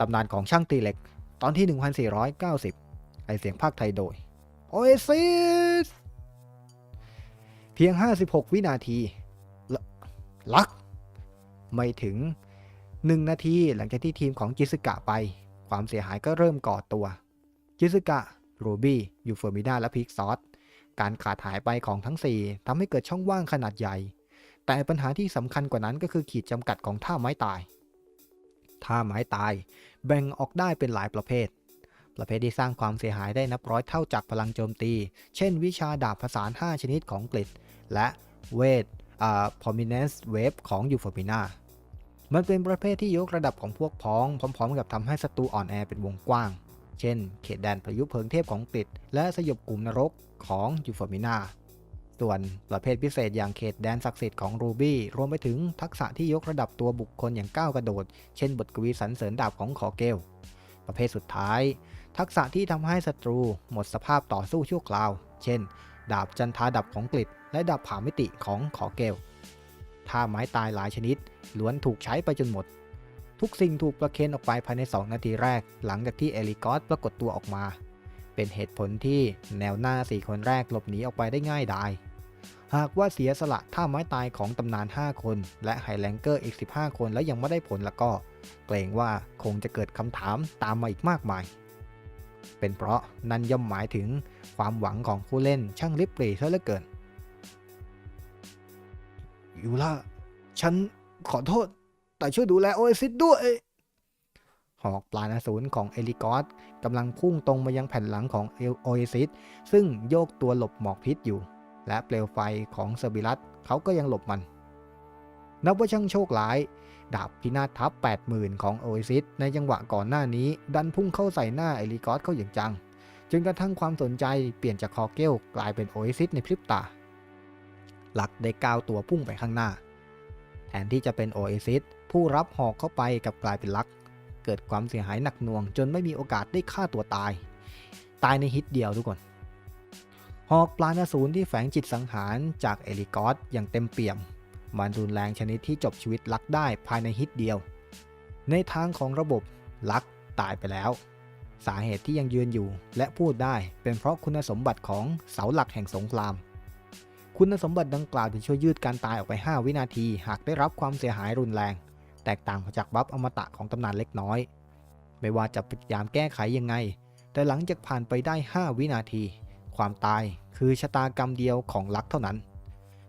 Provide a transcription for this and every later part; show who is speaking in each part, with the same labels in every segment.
Speaker 1: ตำนานของช่างตีเหล็ก ตอนที่ 1490ไอเสียงภาคไทยโดยโอเอซิสเพียง 56 วินาที ลัก ไม่ถึง 1 นาทีหลังจากที่ทีมของจิสึกะไป ความเสียหายก็เริ่มก่อตัว จิสึกะ รูบี้ ยูเฟอร์มินาและพิกซอส การขาดหายไปของทั้ง 4 ทำให้เกิดช่องว่างขนาดใหญ่ แต่ปัญหาที่สำคัญกว่านั้นก็คือขีดจำกัดของท่าไม้ตาย ท่าไม้ตาย แบ่งออกได้เป็นหลายประเภท ประเภทที่สร้างความเสียหายได้นับร้อยเท่าจากพลังโจมตี เช่นวิชาดาบผสาน5ชนิดของกริดและเวทอ่า prominence wave ของยูฟอร์มินามันเป็นประเภทที่ยกระดับของพวกพ้อง พร้อม ๆ กับทำให้ศัตรูอ่อนแอเป็นวงกว้าง เช่น เขตแดนพายุเพลิงเทพของกริดและสยบกลุ่มนรกของยูฟอร์มินา ส่วนประเภทพิเศษอย่างเขตแดนศักดิ์สิทธิ์ของรูบี้รวมไปถึงทักษะที่ยกระดับตัวบุคคลอย่างก้าวกระโดด เช่นบทกวีสรรเสริญดาบของขอเกล ประเภทสุดท้าย ทักษะที่ทำให้ศัตรูหมดสภาพต่อสู้ชั่วคราว เช่น ดาบจันทาดับของกฤษและดาบผามิติของขอเกลท่าไม้ตายหลายชนิดล้วนถูกใช้ไปจนหมด ทุกสิ่งถูกประเคนออกไปภายใน 2 นาทีแรก หลังจากที่เอลิกอสปรากฏตัวออกมา เป็นเหตุผลที่แนวหน้า 4 คนแรกหลบหนีออกไปได้ง่ายดาย หากว่าเสียสละท่าไม้ตายของตำนาน 5 คน และไฮแลงเกอร์อีก 15 คนแล้วยังไม่ได้ผลแล้วก็ เกรงว่าคงจะเกิดคำถามตามมาอีกมากมาย เป็นเพราะนั่นย่อมหมายถึงความหวังของผู้เล่นช่างริบหรี่ซะเหลือเกินยูล่าฉันขอโทษ แต่ช่วยดูแลโอเอซิสด้วย หอกปลาณสูรของเอลิกอสกำลังพุ่งตรงมายังแผ่นหลังของเอโอเอซิสซึ่งโยกตัวหลบหมอกพิษอยู่ และเปลวไฟของเซอร์บิลัสเขาก็ยังหลบมัน นับว่าช่างโชคร้าย ดาบพินาศทับ 80,000 ของโอเอซิสในจังหวะก่อนหน้านี้ดันพุ่งเข้าใส่หน้าเอลิกอสเข้าอย่างจัง จนกระทั่งความสนใจเปลี่ยนจากคอเกลกลายเป็นโอเอซิสในพริบตา หลักได้ก้าวตัวพุ่งไปข้างหน้า แทนที่จะเป็นโอเอซิสผู้รับหอกเข้าไปกับกลายเป็นลัก เกิดความเสียหายหนักหน่วง จนไม่มีโอกาสได้ฆ่าตัวตาย ตายในฮิตเดียวทุกคน หอกปลาณสูรที่แฝงจิตสังหารจากเอลิกอสอย่างเต็มเปี่ยม มันรุนแรงชนิดที่จบชีวิตลักได้ภายในฮิตเดียว ในทางของระบบลักตายไปแล้ว สาเหตุที่ยังยืนอยู่และพูดได้เป็นเพราะคุณสมบัติของเสาหลักแห่งสงคราม คุณสมบัติดังกล่าวจะช่วยยืดการตายออกไป 5 วินาที หากได้รับความเสียหายรุนแรง แตกต่างจากบัฟอมตะของตำนานเล็กน้อย ไม่ว่าจะพยายามแก้ไขยังไง แต่หลังจากผ่านไปได้ 5 วินาที ความตาย คือชะตากรรมเดียวของลักเท่านั้น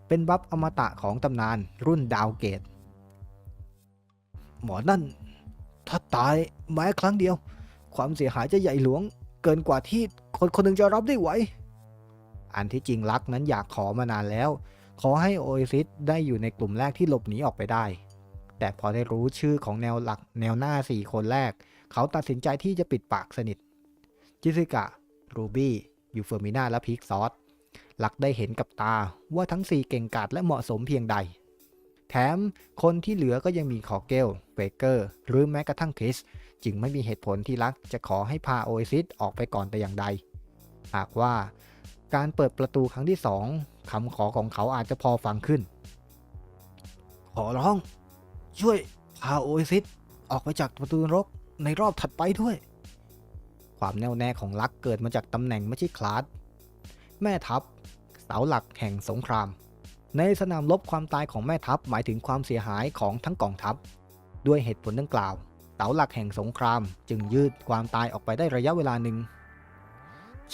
Speaker 1: เป็นบัฟอมตะของตำนานรุ่นดาวเกต หมอนั่น ถ้าตายแม้ครั้งเดียว ความเสียหายจะใหญ่หลวงเกินกว่าที่คนคนหนึ่งจะรับได้ไหว อันที่จริงลักนั้นอยากขอมานานแล้ว ขอให้โอเอซิสได้อยู่ในกลุ่มแรกที่หลบหนีออกไปได้ แต่พอได้รู้ชื่อของแนวหลักแนวหน้า 4 คนแรก เขาตัดสินใจที่จะปิดปากสนิท จิซิกะ รูบี้ ยูเฟอร์มินาและพิกซอสหลักได้เห็นกับตาว่าทั้ง 4 เก่งกาจและเหมาะสมเพียงใด แถมคนที่เหลือก็ยังมีคอเกลเฟเกอร์ หรือแม้กระทั่งคริส จึงไม่มีเหตุผลที่ลักจะขอให้พาโอเอซิสออกไปก่อนแต่อย่างใด หากว่าการเปิดประตูครั้งที่สองคำขอของเขาอาจจะพอฟังขึ้น ขอร้อง ช่วยพาโอเอซิสออกไปจากประตูนรกในรอบถัดไปด้วย ความแน่วแน่ของลักเกิดมาจากตำแหน่งไม่ใช่คลาสแม่ทัพ เสาหลักแห่งสงคราม ในสนามรบความตายของแม่ทัพหมายถึงความเสียหายของทั้งกองทัพ ด้วยเหตุผลดังกล่าว เสาหลักแห่งสงคราม จึงยืดความตายออกไปได้ระยะเวลาหนึ่ง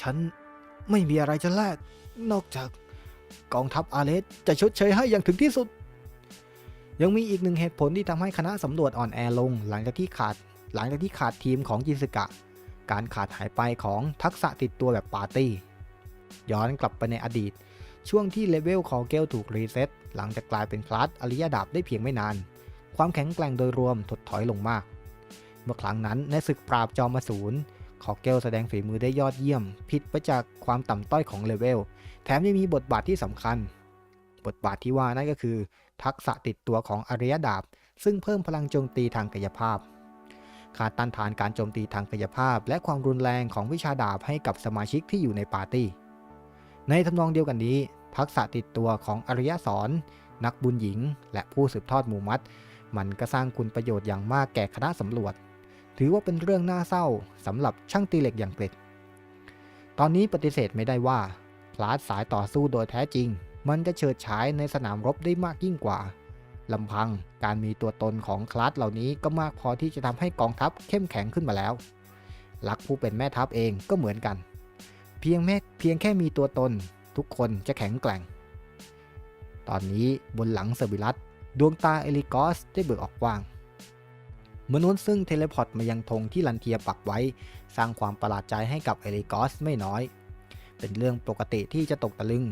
Speaker 1: ฉันไม่มีอะไรจะแลกนอกจากกองทัพอาเลสจะชดเชยให้อย่างถึงที่สุด ยังมีอีกหนึ่งเหตุผลที่ทำให้คณะสำรวจอ่อนแอลง หลังจากที่ขาด หลังจากที่ขาดทีมของจินสกะ การขาดหายไปของทักษะติดตัวแบบปาร์ตี้ ย้อนกลับไปในอดีต ช่วงที่เลเวลคอเกลถูกรีเซ็ตหลังจากกลายเป็นคลาสอริยดาบได้เพียงไม่นาน ความแข็งแกร่งโดยรวมถดถอยลงมาก เมื่อครั้งนั้นในศึกปราบจอมอสูรคอเกลแสดงฝีมือได้ยอดเยี่ยม ผิดไปจากความต่ำต้อยของเลเวล แถมยังมีบทบาทที่สำคัญ บทบาทที่ว่านั่นก็คือ ทักษะติดตัวของอริยดาบ ซึ่งเพิ่มพลังโจมตีทางกายภาพ การต้านทานการโจมตีทางกายภาพ และความรุนแรงของวิชาดาบให้กับสมาชิกที่อยู่ในปาร์ตี้ ในทำนองเดียวกันนี้ ทักษะติดตัวของอริยสอนนักบุญหญิง และผู้สืบทอดหมู่มัด มันก็สร้างคุณประโยชน์อย่างมากแก่คณะสำรวจ ถือว่าเป็นเรื่องน่าเศร้าสำหรับช่างตีเหล็กอย่างเกรดตอนนี้ปฏิเสธไม่ได้ว่าคลาสสายต่อสู้โดยแท้จริง มันจะเฉิดฉายในสนามรบได้มากยิ่งกว่า ลำพังการมีตัวตนของคลาสเหล่านี้ก็มากพอที่จะทำให้กองทัพเข้มแข็งขึ้นมาแล้ว ลักผู้เป็นแม่ทัพเองก็เหมือนกัน เพียงแม่เพียงแค่มีตัวตน ทุกคนจะแข็งแกร่ง ตอนนี้บนหลังเซอร์บิลัสดวงตาเอลิกอสได้เบิกออกกว้างมนุษย์ซึ่งเทเลพอร์ตมายังธงที่ลันเทียปักไว้ สร้างความประหลาดใจให้กับเอลิกอสไม่น้อย เป็นเรื่องปกติที่จะตกตะลึง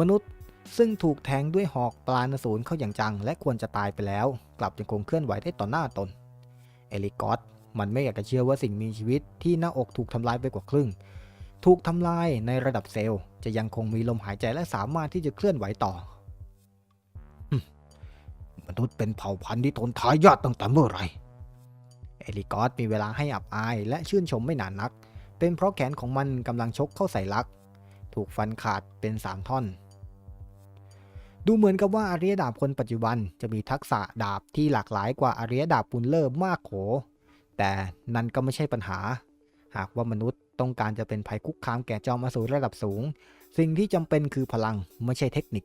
Speaker 1: มนุษย์ ซึ่งถูกแทงด้วยหอกปลานสูรเข้าอย่างจัง และควรจะตายไปแล้ว กลับยังคงเคลื่อนไหวได้ต่อหน้าตน เอลิกอสมันไม่อยากจะเชื่อว่าสิ่งมีชีวิตที่หน้าอกถูกทำลายไปกว่าครึ่ง ถูกทำลายในระดับเซลล์ จะยังคงมีลมหายใจและสามารถที่จะเคลื่อนไหวต่อมนุษย์เป็นเผ่าพันธุ์ที่ทนทายาทตั้งแต่เมื่อไหร่เอลิกอสมีเวลาให้อับอายและชื่นชมไม่นานนัก เป็นเพราะแขนของมันกำลังชกเข้าใส่ลัก ถูกฟันขาดเป็นสามท่อน ดูเหมือนกับว่าอารียดาบคนปัจจุบันจะมีทักษะดาบที่หลากหลายกว่าอารียดาบปุนเลอร์มากโข แต่นั่นก็ไม่ใช่ปัญหา หากว่ามนุษย์ต้องการจะเป็นภัยคุกคามแก่จอมอสูรระดับสูง สิ่งที่จำเป็นคือพลังไม่ใช่เทคนิค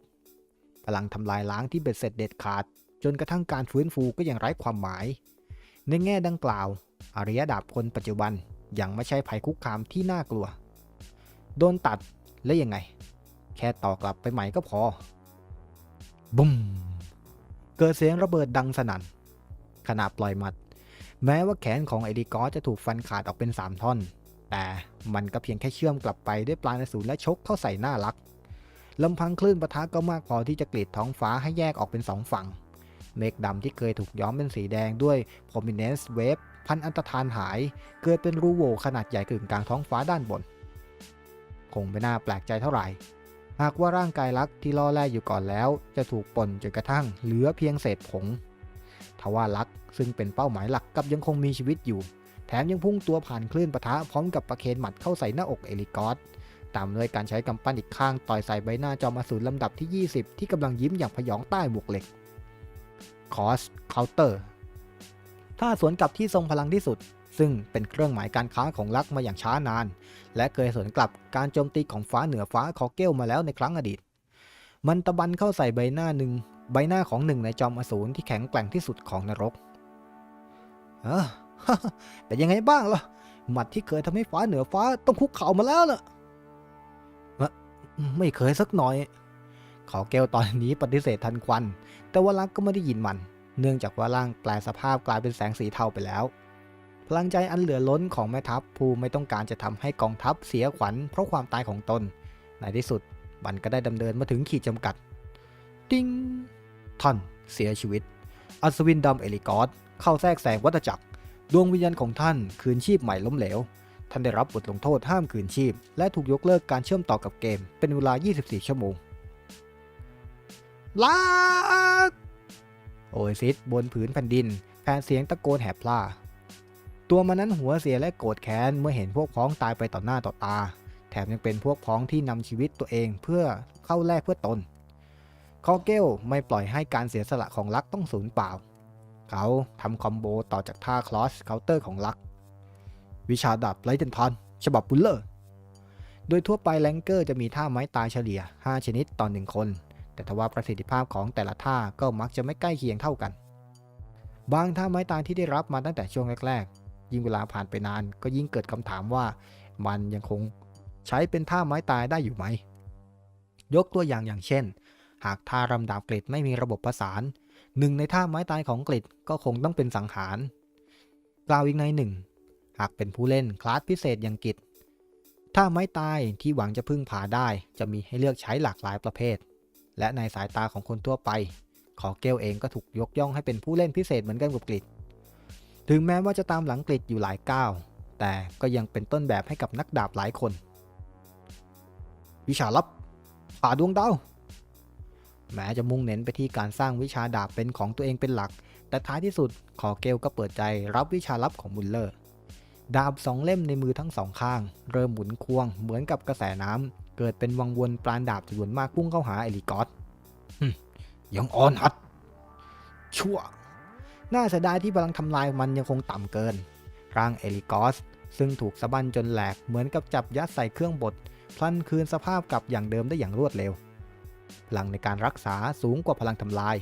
Speaker 1: พลังทำลายล้างที่เบ็ดเสร็จเด็ดขาด จนกระทั่งการฟื้นฟูก็ยังไร้ความหมาย ในแง่ดังกล่าวอาริยดาบคนปัจจุบันยังไม่ใช่ภัยคุกคามที่น่ากลัว โดนตัดแล้วยังไง แค่ต่อกลับไปใหม่ก็พอ บุ้มเกิดเสียงระเบิดดังสนั่นขณะปล่อยหมัด แม้ว่าแขนของไอดีกอสจะถูกฟันขาดออกเป็น 3 ท่อน แต่มันก็เพียงแค่เชื่อมกลับไปด้วยปลายนสูรและชกเข้าใส่หน้าลักลำพังคลื่นปะทะก็มากพอที่จะกรีดท้องฟ้าให้แยกออกเป็นสองฝั่ง เมฆดำที่เคยถูกย้อมเป็นสีแดงด้วย prominence wave พันอันตรธานหาย เกิดเป็นรูโหว่ขนาดใหญ่กึ่งกลางท้องฟ้าด้านบน คงไม่น่าแปลกใจเท่าไหร่ หากว่าร่างกายลักที่ล่อแร่อยู่ก่อนแล้ว จะถูกป่นจนกระทั่งเหลือเพียงเศษผง ทว่าลักซึ่งเป็นเป้าหมายหลักกับยังคงมีชีวิตอยู่ แถมยังพุ่งตัวผ่านคลื่นปะทะพร้อมกับประเคนหมัดเข้าใส่หน้าอกเอลิกอสตามด้วยการใช้กำปั้นอีกข้างต่อยใส่ใบหน้าจอมอสูรลำดับที่ 20 ที่กำลังยิ้มอย่างพยองใต้บวกเหล็กคอสเคาน์เตอร์ ถ้าสวนกลับที่ทรงพลังที่สุด ซึ่งเป็นเครื่องหมายการค้าของลักมาอย่างช้านาน และเคยสวนกลับการโจมตีของฟ้าเหนือฟ้าคอเกลมาแล้วในครั้งอดีต มันตะบันเข้าใส่ใบหน้าหนึ่งใบหน้าของหนึ่งในจอมอสูรที่แข็งแกร่งที่สุดของนรก เออเป็นยังไงบ้างล่ะ หมัดที่เคยทำให้ฟ้าเหนือฟ้าต้องคุกเข่ามาแล้วล่ะไม่เคยสักหน่อยขอแก้วตอนนี้ปฏิเสธทันควัน แต่ว่ารักก็ไม่ได้ยินมัน เนื่องจากว่าร่างแปลสภาพกลายเป็นแสงสีเทาไปแล้ว พลังใจอันเหลือล้นของแม่ทัพผู้ไม่ต้องการจะทำให้กองทัพเสียขวัญเพราะความตายของตน ในที่สุดมันก็ได้ดำเนินมาถึงขีดจำกัด ติ้งท่านเสียชีวิต อัศวินดำเอลิกอสเข้าแทรกแซงวัฏจักร ดวงวิญญาณของท่านคืนชีพใหม่ล้มเหลว ท่านได้รับบทลงโทษห้ามคืนชีพ และถูกยกเลิกการเชื่อมต่อกับเกม เป็นเวลา 24 ชั่วโมงลา โอเอซิสบนผืนแผ่นดินแผ่นเสียงตะโกนแหบพล่า ตัวมันนั้นหัวเสียและโกรธแค้นเมื่อเห็นพวกพ้องตายไปต่อหน้าต่อตา แถมยังเป็นพวกพ้องที่นำชีวิตตัวเองเพื่อเข้าแลกเพื่อตน คอเกลไม่ปล่อยให้การเสียสละของลักต้องสูญเปล่า เขาทำคอมโบต่อจากท่าคลอสเคาน์เตอร์ของลัก วิชาดาบไลเทนทอนฉบับบุลเลอร์ โดยทั่วไปแรงเกอร์จะมีท่าไม้ตายเฉลี่ย 5 ชนิดต่อหนึ่งคน แต่ทว่าประสิทธิภาพของแต่ละท่าก็มักจะไม่ใกล้เคียงเท่ากัน บางท่าไม้ตายที่ได้รับมาตั้งแต่ช่วงแรกๆ ยิ่งเวลาผ่านไปนานก็ยิ่งเกิดคำถามว่า มันยังคงใช้เป็นท่าไม้ตายได้อยู่ไหม ยกตัวอย่างอย่างเช่น หากท่ารำดาบกริดไม่มีระบบประสานหนึ่งในท่าไม้ตายของกริดก็คงต้องเป็นสังหาร กล่าวอีกในหนึ่ง หากเป็นผู้เล่นคลาสพิเศษอย่างกิจถ้าไม้ตายที่หวังจะพึ่งพาได้ จะมีให้เลือกใช้หลากหลายประเภท และในสายตาของคนทั่วไป ขอเกลเองก็ถูกยกย่องให้เป็นผู้เล่นพิเศษเหมือนกันกับกริดถึงแม้ว่าจะตามหลังกริดอยู่หลายก้าว แต่ก็ยังเป็นต้นแบบให้กับนักดาบหลายคน วิชาลับ ป่าดวงดาว แม้จะมุ่งเน้นไปที่การสร้างวิชาดาบเป็นของตัวเองเป็นหลัก แต่ท้ายที่สุดขอเกลก็เปิดใจรับวิชาลับของมุลเลอร์ ดาบสองเล่มในมือทั้งสองข้าง เริ่มหมุนควงเหมือนกับกระแสน้ำ เกิดเป็นวังวนปราณดาบจำนวนมากพุ่งเข้าหาเอลิกอสยังอ่อนหัด ชั่ว น่าเสียดายที่พลังทำลายมันยังคงต่ำเกิน ร่างเอลิกอส ซึ่งถูกสะบั้นจนแหลกเหมือนกับจับยัดใส่เครื่องบดพลันคืนสภาพกลับอย่างเดิมได้อย่างรวดเร็ว พลังในการรักษาสูงกว่าพลังทำลาย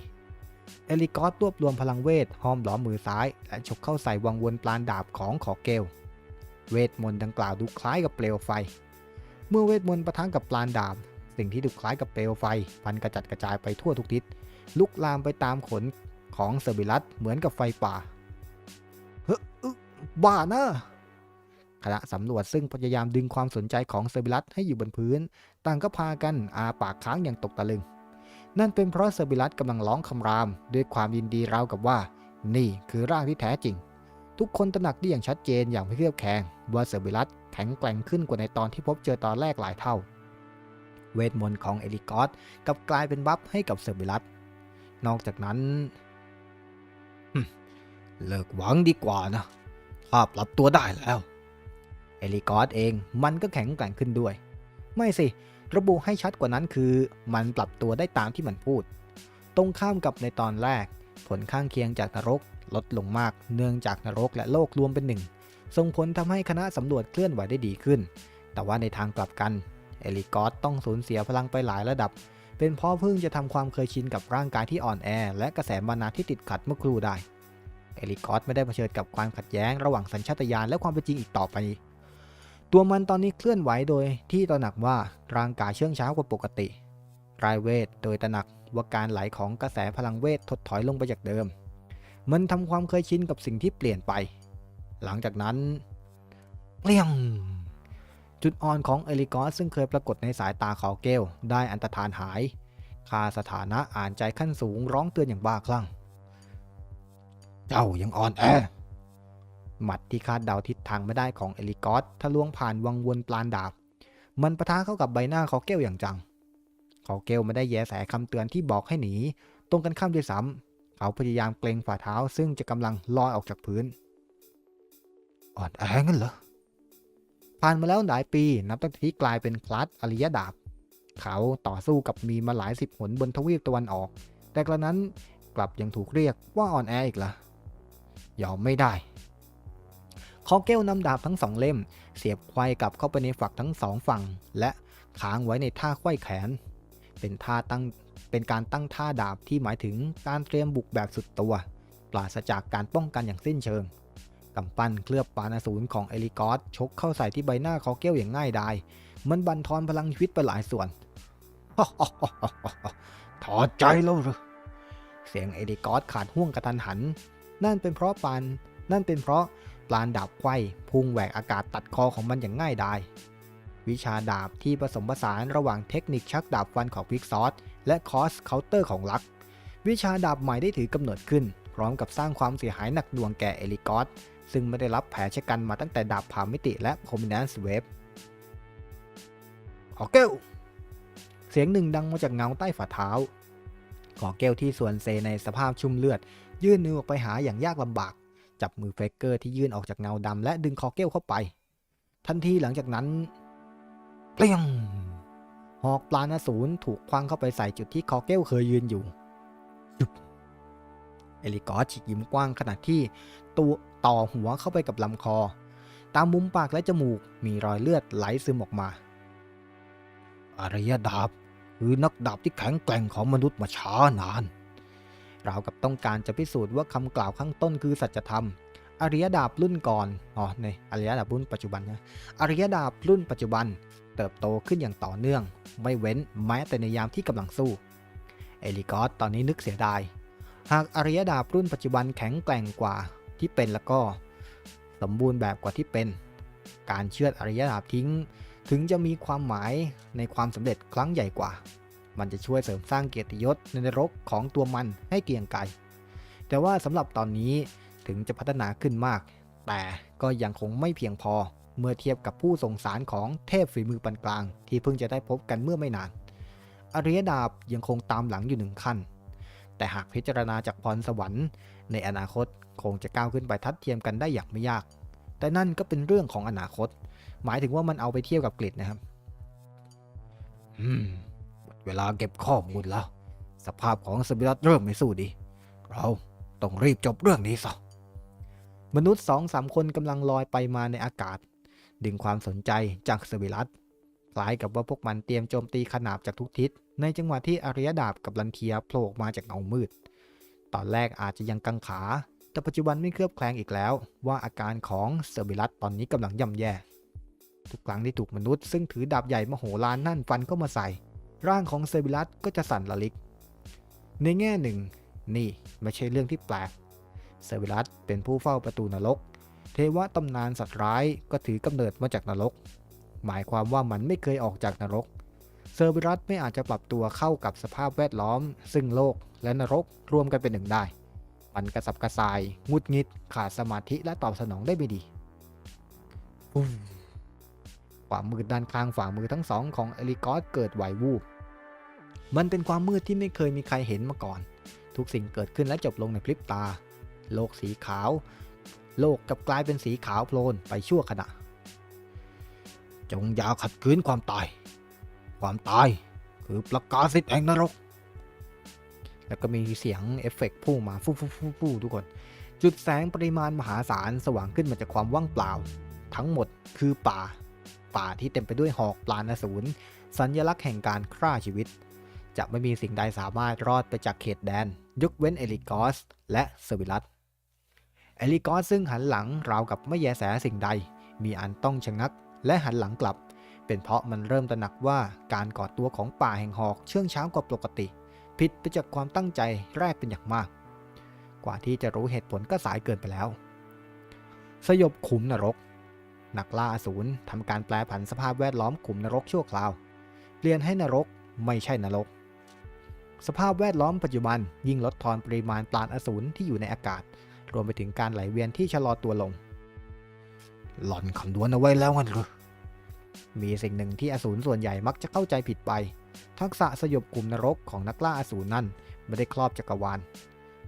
Speaker 1: เอลิกอสรวบรวมพลังเวทห้อมล้อมมือซ้าย และฉกเข้าใส่วังวนปลานดาบของขอเกล เวทมนต์ดังกล่าวดูคล้ายกับเปลวไฟ เมื่อเวทมนต์ประทังกับปลานดาบ สิ่งที่ดูคล้ายกับเปลวไฟพันกระจัดกระจายไปทั่วทุกทิศ ลุกลามไปตามขนของเซอร์บิลัสเหมือนกับไฟป่า เฮ้อบ้านะคณะสำรวจซึ่งพยายามดึงความสนใจของเซอร์บิลัสให้อยู่บนพื้น ต่างก็พากันอาปากค้างอย่างตกตะลึง นั่นเป็นเพราะเซอร์บิลัสกำลังร้องคำราม ด้วยความยินดีราวกับว่า นี่คือร่างที่แท้จริง ทุกคนตระหนักได้อย่างชัดเจนอย่างไม่เคลือบแคลงว่าเซอร์บิลัสแข็งแกร่งขึ้นกว่าในตอนที่พบเจอตอนแรกหลายเท่า เวทมนต์ของเอลิกอสกับกลายเป็นบัฟให้กับเซอร์บิลัสนอกจากนั้นเลิกหวังดีกว่านะถ้าปรับตัวได้แล้ว เอลิกอสเองมันก็แข็งแกร่งขึ้นด้วย ไม่สิ ระบุให้ชัดกว่านั้นคือ มันปรับตัวได้ตามที่มันพูด ตรงข้ามกับในตอนแรก ผลข้างเคียงจากนรก ลดลงมาก เนื่องจากนรกและโลกรวมเป็นหนึ่งส่งผลทำให้คณะสำรวจเคลื่อนไหวได้ดีขึ้น แต่ว่าในทางกลับกัน เอลิกอสต้องสูญเสียพลังไปหลายระดับ เป็นเพราะเพิ่งจะทำความเคยชินกับร่างกายที่อ่อนแอ และกระแสมานาที่ติดขัดเมื่อครู่ได้ เอลิกอสไม่ได้เผชิญกับความขัดแย้งระหว่างสัญชาตญาณและความเป็นจริงอีกต่อไป ตัวมันตอนนี้เคลื่อนไหวโดยที่ตระหนักว่าร่างกายเชื่องช้ากว่าปกติ รายเวทโดยตระหนักว่าการไหลของกระแสพลังเวทถดถอยลงไปจากเดิม มันทำความเคยชินกับสิ่งที่เปลี่ยนไป หลังจากนั้นเปลี่ยง จุดอ่อนของเอลิกอสซึ่งเคยปรากฏในสายตาเขาเกลได้อันตรธานหาย คาสถานะอ่านใจขั้นสูงร้องเตือนอย่างบ้าคลั่ง เจ้ายังอ่อนแอ หมัดที่คาดเดาทิศทางไม่ได้ของเอลิกอสทะลวงผ่านวังวนปลานดาบ มันประทะเข้ากับใบหน้าเขาเกลอย่างจังเขาเกลไม่ได้แยแสคำเตือนที่บอกให้หนี ตรงกันข้ามด้วยซ้ำ เขาพยายามเกรงฝ่าเท้าซึ่งจะกำลังลอยออกจากพื้น อ่อนแองั้นเหรอ ผ่านมาแล้วหลายปีนับตั้งแต่ที่กลายเป็นคลาสอริยดาบ เขาต่อสู้กับมีมาหลายสิบหนบนทวีปตะวันออก แต่กระนั้นกลับยังถูกเรียกว่าอ่อนแออีกละยอมไม่ได้คอเกลนำดาบทั้งสองเล่ม เสียบไขว้กลับเข้าไปในฝักทั้งสองฝั่ง และค้างไว้ในท่าไขว้แขน เป็นท่าตั้ง เป็นการตั้งท่าดาบที่หมายถึงการเตรียมบุกแบบสุดตัว ปราศจากการป้องกันอย่างสิ้นเชิงกำปั้นเคลือบปานาศูนย์ของเอลิกอสชกเข้าใส่ที่ใบหน้าคอเกลอย่างง่ายดาย มันบันทอนพลังชีวิตไปหลายส่วนถอดใจแล้วหรือเสียงเอลิกอสขาดห่วงกระทันหัน นั่นเป็นเพราะปาน นั่นเป็นเพราะปลานดาบไขว้พุ่งแหวกอากาศตัดคอของมันอย่างง่ายดาย วิชาดาบที่ผสมผสานระหว่างเทคนิคชักดาบฟันของพิกซอส และคอสเคาน์เตอร์ของลัก วิชาดาบใหม่ได้ถือกำเนิดขึ้น พร้อมกับสร้างความเสียหายหนักหน่วงแก่เอลิกอสซึ่งไม่ได้รับแผลชะกันมาตั้งแต่ดาบผ่ามิติและโคมิน a นสเวฟขอเกลเสียงหนึ่งดังมาจากเงาใต้ฝ่าเท้าขอเกลที่ส่วนเซในสภาพชุ่มเลือด ยื่นมือออกไปหาอย่างยากลำบาก จับมือเฟกเกอร์ที่ยื่นออกจากเงาดำและดึงคอเกลเข้าไป ทันทีหลังจากนั้นเปลี่ยง หอกปลาณสูรถูกคว้างเข้าไปใส่จุดที่คอเกลเคยยืนอยู่จุบเอลิกอสฉีกยิ้มกว้างขณะที่ตัวต่อหัวเข้าไปกับลำคอ ตามมุมปากและจมูกมีรอยเลือดไหลซึมออกมา อารยดาบคือนักดาบที่แข็งแกร่งของมนุษย์มาช้านานราวกับต้องการจะพิสูจน์ว่าคำกล่าวข้างต้นคือสัจธรรม อริยดาบรุ่นก่อน อ๋อ ในอริยดาบรุ่นปัจจุบันนะ อริยดาบรุ่นปัจจุบัน เติบโตขึ้นอย่างต่อเนื่อง ไม่เว้นแม้แต่ในยามที่กำลังสู้ เอลิกอสตอนนี้นึกเสียดาย หากอริยดาบรุ่นปัจจุบันแข็งแกร่งกว่าที่เป็นแล้วก็ สมบูรณ์แบบกว่าที่เป็น การเชือดอริยดาบทิ้ง ถึงจะมีความหมายในความสำเร็จครั้งใหญ่กว่า มันจะช่วยเสริมสร้างเกียรติยศในนรกของตัวมันให้เกียงไกรแต่ว่าสำหรับตอนนี้ ถึงจะพัฒนาขึ้นมาก แต่ก็ยังคงไม่เพียงพอ เมื่อเทียบกับผู้ส่งสารของเทพฝีมือปานกลาง ที่เพิ่งจะได้พบกันเมื่อไม่นาน อริยดาบยังคงตามหลังอยู่หนึ่งขั้น แต่หากพิจารณาจากพรสวรรค์ ในอนาคตคงจะก้าวขึ้นไปทัดเทียมกันได้อย่างไม่ยาก แต่นั่นก็เป็นเรื่องของอนาคต หมายถึงว่ามันเอาไปเทียบกับกริดนะครับ อืม เวลาเก็บข้อมูลแล้ว สภาพของสมิรัตเริ่มไม่สู้ดี เราต้องรีบจบเรื่องนี้ซะ มนุษย์สองสามคนกำลังลอยไปมาในอากาศ ดึงความสนใจจากเซวิรัสคล้ายกับว่าพวกมันเตรียมโจมตีขนาบจากทุกทิศ ในจังหวะที่อารยดาบกับลันเทียโผล่ออกมาจากเงามืด ตอนแรกอาจจะยังกังขา แต่ปัจจุบันไม่เคลือบแคลงอีกแล้ว ว่าอาการของเซอร์บิลัสตอนนี้กำลังย่ำแย่ ทุกครั้งที่ถูกมนุษย์ซึ่งถือดาบใหญ่มโหฬารนั่นฟันเข้ามาใส่ ร่างของเซอร์บิลัสก็จะสั่นระลิก ในแง่หนึ่ง นี่ไม่ใช่เรื่องที่แปลก เซอร์บิลัสเป็นผู้เฝ้าประตูนรก เทวะตำนานสัตว์ร้ายก็ถือกำเนิดมาจากนรก หมายความว่ามันไม่เคยออกจากนรก เซอร์บิรัสไม่อาจจะปรับตัวเข้ากับสภาพแวดล้อม ซึ่งโลกและนรกรวมกันเป็นหนึ่งได้ มันกระสับกระส่าย งุดงิด ขาดสมาธิและตอบสนองได้ไม่ดีฟู่ความมืดด้านข้างฝ่ามือทั้งสองของเอลิกอสเกิดไหววูบ มันเป็นความมืดที่ไม่เคยมีใครเห็นมาก่อน ทุกสิ่งเกิดขึ้นและจบลงในพริบตา โลกสีขาว โลกกลับกลายเป็นสีขาวโพลนไปชั่วขณะ จงยาขัดขืนความตาย ความตายคือประกาศสิทธิ์แห่งนรก แล้วก็มีเสียงเอฟเฟกต์พุ่งมาฟู่ฟู่ฟู่ฟู่ทุกคน จุดแสงปริมาณมหาศาลสว่างขึ้นมาจากความว่างเปล่า ทั้งหมดคือป่า ป่าที่เต็มไปด้วยหอกปลานอสูรสัญญลักษณ์แห่งการฆ่าชีวิต จะไม่มีสิ่งใดสามารถรอดไปจากเขตแดน ยกเว้นเอลิกอส และเซวิลัส เอลิกอสซึ่งหันหลังราวกับไม่แยแสสิ่งใด มีอันต้องชะงัก และหันหลังกลับ เป็นเพราะมันเริ่มตระหนักว่าการก่อตัวของป่าแห่งหอกเชื่องช้ากว่าปกติ ผิดไปจากความตั้งใจแรกเป็นอย่างมาก กว่าที่จะรู้เหตุผลก็สายเกินไปแล้ว สยบขุมนรก นักล่าอสูรทำการแปลผันสภาพแวดล้อมขุมนรกชั่วคราว เปลี่ยนให้นรกไม่ใช่นรกสภาพแวดล้อมปัจจุบันยิ่งลดทอนปริมาณปราณอสูรที่อยู่ในอากาศ รวมไปถึงการไหลเวียนที่ชะลอตัวลง หล่อนคำนวณเอาไว้แล้วงั้นหรือมีสิ่งหนึ่งที่อสูรส่วนใหญ่มักจะเข้าใจผิดไป ทักษะสยบกลุ่มนรกของนักล่าอสูรนั่นไม่ได้ครอบจักรวาล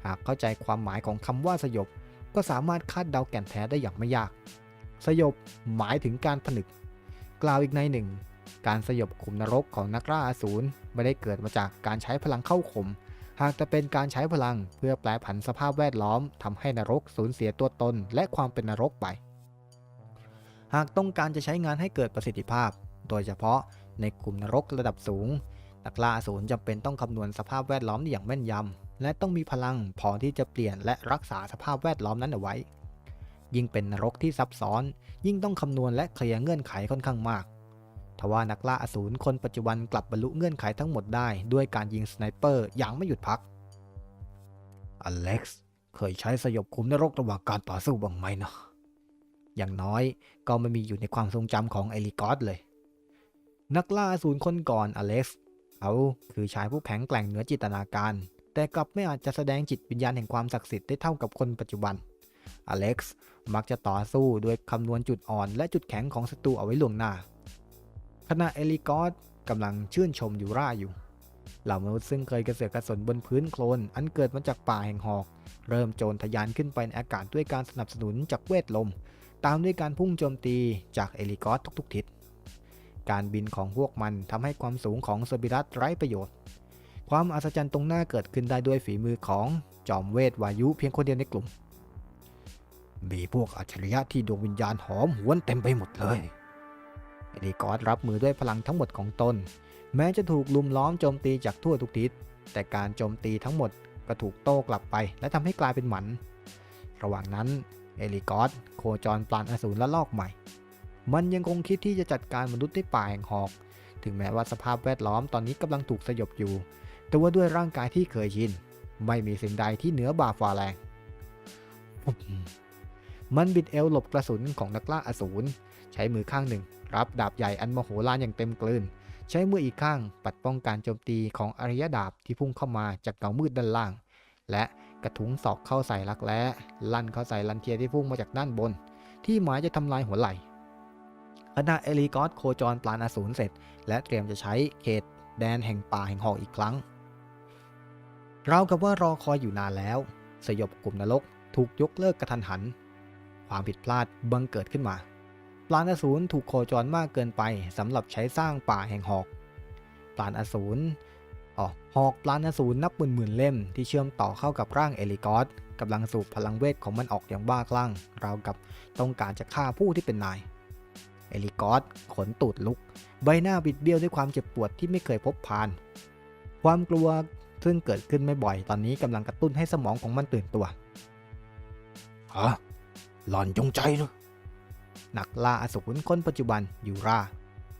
Speaker 1: หากเข้าใจความหมายของคำว่าสยบ ก็สามารถคาดเดาแก่นแท้ได้อย่างไม่ยาก สยบหมายถึงการผนึก กล่าวอีกในหนึ่ง การสยบกลุ่มนรกของนักล่าอสูรไม่ได้เกิดมาจากการใช้พลังเข้าข่ม หากจะเป็นการใช้พลังเพื่อแปลผันสภาพแวดล้อมทำให้นรกสูญเสียตัวตนและความเป็นนรกไป หากต้องการจะใช้งานให้เกิดประสิทธิภาพ โดยเฉพาะในกลุ่มนรกระดับสูง นักล่าอสูรจำเป็นต้องคำนวณสภาพแวดล้อมได้อย่างแม่นยำและต้องมีพลังพอที่จะเปลี่ยนและรักษาสภาพแวดล้อมนั้นเอาไว้ ยิ่งเป็นนรกที่ซับซ้อน ยิ่งต้องคำนวณและเคลียร์เงื่อนไขค่อนข้างมาก ทว่านักล่าอสูรคนปัจจุบันกลับบรรลุเงื่อนไขทั้งหมดได้ด้วยการยิงสไนเปอร์อย่างไม่หยุดพัก อเล็กซ์เคยใช้สยบคุมนรกระหว่างการต่อสู้บ้างไหมนะ อย่างน้อยก็ไม่มีอยู่ในความทรงจำของเอลิกอสเลย นักล่าอสูรคนก่อนอเล็กซ์เขาคือชายผู้แข็งแกร่งเหนือจินตนาการ แต่กลับไม่อาจจะแสดงจิตวิญญาณแห่งความศักดิ์สิทธิ์ได้เท่ากับคนปัจจุบัน อเล็กซ์มักจะต่อสู้ด้วยคำนวณจุดอ่อนและจุดแข็งของศัตรูเอาไว้ล่วงหน้า ขณะเอลิกอสกำลังชื่นชมยูราอยู่ เหล่ามนุษย์ซึ่งเคยกระเสือกกระสนบนพื้นโคลนอันเกิดมาจากป่าแห่งหอก เริ่มโจรทะยานขึ้นไปในอากาศด้วยการสนับสนุนจากเวทลม ตามด้วยการพุ่งโจมตีจากเอลิกอสทุกๆทิศ การบินของพวกมันทำให้ความสูงของเซอร์บิรัสไร้ประโยชน์ ความอัศจรรย์ตรงหน้าเกิดขึ้นได้ด้วยฝีมือของจอมเวทวายุเพียงคนเดียวในกลุ่ม มีพวกอัจฉริยะที่ดวงวิญญาณหอมหวนเต็มไปหมดเลย เอลิกอสรับมือด้วยพลังทั้งหมดของตน แม้จะถูกลุมล้อมโจมตีจากทั่วทุกทิศ แต่การโจมตีทั้งหมดก็ถูกโต้กลับไป และทำให้กลายเป็นหมัน ระหว่างนั้นเอลิกอสโคจรปลานอสูรและลอกใหม่ มันยังคงคิดที่จะจัดการมนุษย์ในป่าแห่งหอก ถึงแม้ว่าสภาพแวดล้อมตอนนี้กำลังถูกสยบอยู่ แต่ว่าด้วยร่างกายที่เคยชิน ไม่มีสิ่งใดที่เหนือบ่าฝ่าแรง มันบิดเอวหลบกระสุนของนักล่าอสูรใช้มือข้างหนึ่งรับดาบใหญ่อันมโหฬารอย่างเต็มกลืน ใช้มืออีกข้างปัดป้องการโจมตีของอริยดาบที่พุ่งเข้ามาจากเงามืดด้านล่าง และกระทุ้งศอกเข้าใส่ลักแร้ลั่นเข้าใส่ลันเทียที่พุ่งมาจากด้านบน ที่หมายจะทำลายหัวไหล่ขณะเอลิกอสโคจรปลานอสูรเสร็จ และเตรียมจะใช้เขตแดนแห่งป่าแห่งหอกอีกครั้งเรากับว่ารอคอยอยู่นานแล้ว สยบกลุ่มนรกถูกยกเลิกกระทันหัน ความผิดพลาดบังเกิดขึ้นมา ปลานอสูรถูกโคจรมากเกินไปสำหรับใช้สร้างป่าแห่งหอกปลานอสูรอ๋อหอกปลานอสูรนับหมื่นหมื่นเล่มที่เชื่อมต่อเข้ากับร่างเอลิกอสกำลังสูบพลังเวทของมันออกอย่างบ้าคลั่งราวกับต้องการจะฆ่าผู้ที่เป็นนาย เอลิกอสขนตูดลุก ใบหน้าบิดเบี้ยวด้วยความเจ็บปวดที่ไม่เคยพบผ่าน ความกลัวซึ่งเกิดขึ้นไม่บ่อยตอนนี้กำลังกระตุ้นให้สมองของมันตื่นตัวฮะหล่อนจงใจเหรอ นักล่าอสูรคนปัจจุบันยูรา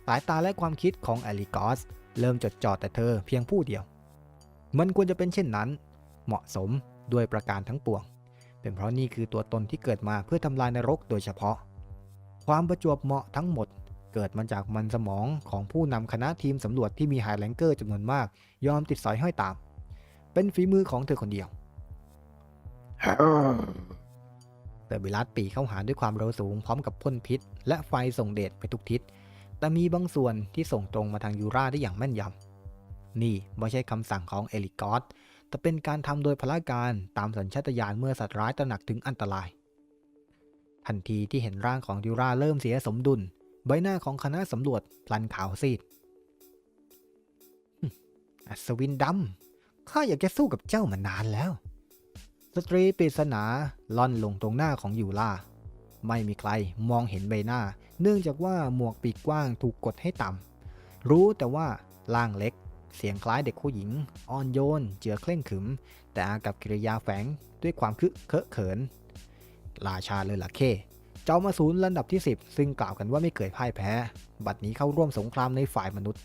Speaker 1: สายตาและความคิดของเอลิกอสเริ่มจดจ่อแต่เธอเพียงผู้เดียว มันควรจะเป็นเช่นนั้น เหมาะสมด้วยประการทั้งปวง เป็นเพราะนี่คือตัวตนที่เกิดมาเพื่อทำลายนรกโดยเฉพาะ ความประจวบเหมาะทั้งหมดเกิดมาจากมันสมองของผู้นำคณะทีมสำรวจที่มีไฮแลงเกอร์จำนวนมาก ยอมติดสอยห้อยตาม เป็นฝีมือของเธอคนเดียว เตอร์บิลัสปีเข้าหาด้วยความเร็วสูงพร้อมกับพ่นพิษ และไฟส่งเดชไปทุกทิศ แต่มีบางส่วนที่ส่งตรงมาทางยูราได้อย่างแม่นยำ นี่ไม่ใช่คำสั่งของเอลิกอสแต่เป็นการทำโดยพละการตามสัญชาตญาณเมื่อสัตว์ร้ายตระหนักถึงอันตราย ทันทีที่เห็นร่างของยูราเริ่มเสียสมดุล ใบหน้าของคณะสำรวจพลันขาวซีดอัศวินดำข้าอยากจะสู้กับเจ้ามานานแล้ว สตรีปริศนาล่อนลงตรงหน้าของยูราไม่มีใครมองเห็นใบหน้า เนื่องจากว่าหมวกปีกกว้างถูกกดให้ต่ำ รู้แต่ว่าร่างเล็ก เสียงคล้ายเด็กผู้หญิง อ่อนโยน เจือเคร่งขึม แต่อากับกิริยาแฝงด้วยความคึกเคอะเขิน ราชาเลยล่ะเค เจ้ามาศูนย์ลำดับที่ 10 ซึ่งกล่าวกันว่าไม่เคยพ่ายแพ้ บัดนี้เข้าร่วมสงครามในฝ่ายมนุษย์